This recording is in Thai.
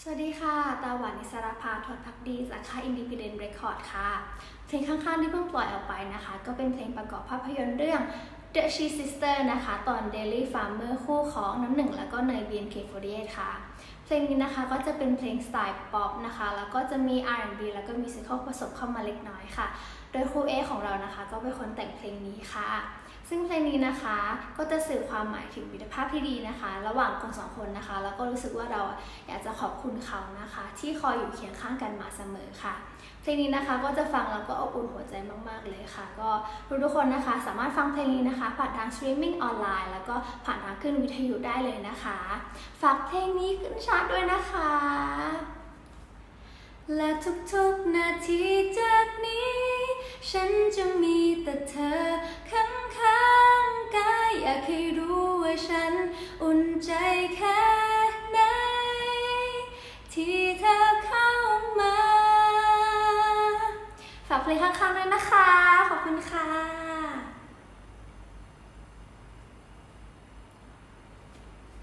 สวัสดีค่ะ ตาหวานนิสราภาทอดพักดีจากค่าย Independent Record ค่ะ เพลงข้างๆที่เพิ่งปล่อยออกไปนะคะ ก็เป็นเพลงประกอบภาพยนตร์เรื่อง The Cheese Sister นะคะ ตอน Daily Farmer คู่ของน้ำหนึ่งแล้วก็เนย BNK48 ค่ะเพลงนี้นะคะก็จะเป็นเพลงสไตล์ป๊อปนะคะ แล้วก็จะมี R&B แล้วก็มิวสิคผสมเข้ามาเล็กน้อยค่ะ โดยครูเอของเรานะคะ ก็เป็นคนแต่งเพลงนี้ค่ะ ซึ่งเพลงนี้นะคะก็จะสื่อความหมายถึงมิตรภาพที่ดีนะคะ ระหว่างคนสองคนนะคะ แล้วก็รู้สึกว่าเราอยากจะขอบคุณเขานะคะ ที่คอยอยู่เคียงข้างกันมาเสมอค่ะ เพลงนี้นะคะก็จะฟังแล้วก็อบอุ่นหัวใจมาก ๆ เลยค่ะ ก็ทุกๆคนนะคะ สามารถฟังเพลงนี้นะคะ ผ่านทางสตรีมมิ่งออนไลน์แล้วก็ผ่านทางขึ้นวิทยุได้เลยนะคะ ฝากเพลงนี้ขึ้นชาร์ตด้วยนะคะ และทุกๆนาทีจากนี้ ฉันจะมีแต่เธอข้างๆกายอยากให้รู้ว่าฉันอุ่นใจแค่ไหนที่เธอเข้ามา ฝากเพลงข้างๆด้วยนะคะ